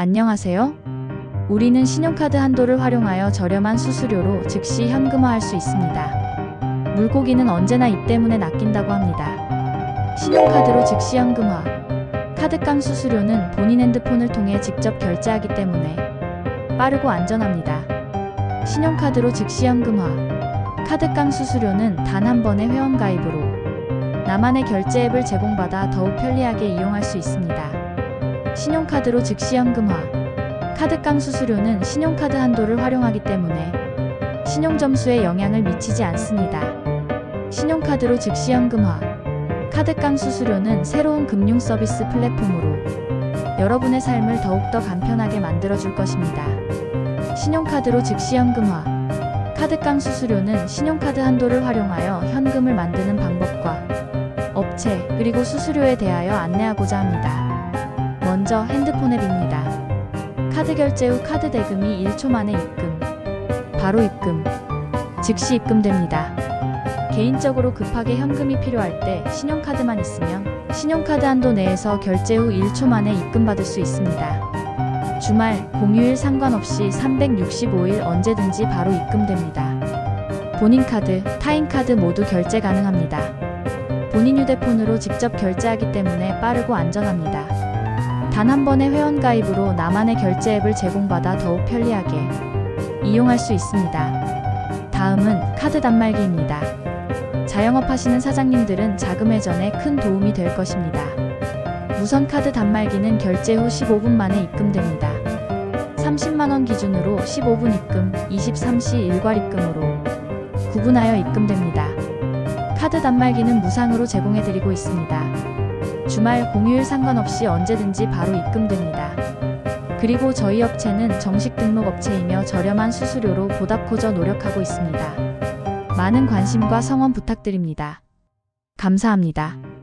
안녕하세요. 우리는 신용카드 한도를 활용하여 저렴한 수수료로 즉시 현금화할 수 있습니다. 물고기는 언제나 이 때문에 낚인다고 합니다. 신용카드로 즉시 현금화. 카드깡 수수료는 본인 핸드폰을 통해 직접 결제하기 때문에 빠르고 안전합니다. 신용카드로 즉시 현금화. 카드깡 수수료는 단 한 번의 회원가입으로 나만의 결제 앱을 제공받아 더욱 편리하게 이용할 수 있습니다. 신용카드로 즉시 현금화. 카드깡 수수료는 신용카드 한도를 활용하기 때문에 신용점수에 영향을 미치지 않습니다. 신용카드로 즉시 현금화. 카드깡 수수료는 새로운 금융 서비스 플랫폼으로 여러분의 삶을 더욱더 간편하게 만들어줄 것입니다. 신용카드로 즉시 현금화. 카드깡 수수료는 신용카드 한도를 활용하여 현금을 만드는 방법과 업체 그리고 수수료에 대하여 안내하고자 합니다. 먼저 핸드폰 앱입니다. 카드 결제 후 카드 대금이 1초 만에 입금. 바로 입금. 즉시 입금됩니다. 개인적으로 급하게 현금이 필요할 때 신용카드만 있으면 신용카드 한도 내에서 결제 후 1초 만에 입금받을 수 있습니다. 주말, 공휴일 상관없이 365일 언제든지 바로 입금됩니다. 본인 카드, 타인 카드 모두 결제 가능합니다. 본인 휴대폰으로 직접 결제하기 때문에 빠르고 안전합니다. 단 한 번의 회원 가입으로 나만의 결제 앱을 제공받아 더욱 편리하게 이용할 수 있습니다. 다음은 카드 단말기입니다. 자영업 하시는 사장님들은 자금 회전에 큰 도움이 될 것입니다. 무선 카드 단말기는 결제 후 15분 만에 입금됩니다. 30만원 기준으로 15분 입금, 23시 일괄 입금으로 구분하여 입금됩니다. 카드 단말기는 무상으로 제공해드리고 있습니다. 주말 공휴일 상관없이 언제든지 바로 입금됩니다. 그리고 저희 업체는 정식 등록 업체이며 저렴한 수수료로 보답코저 노력하고 있습니다. 많은 관심과 성원 부탁드립니다. 감사합니다.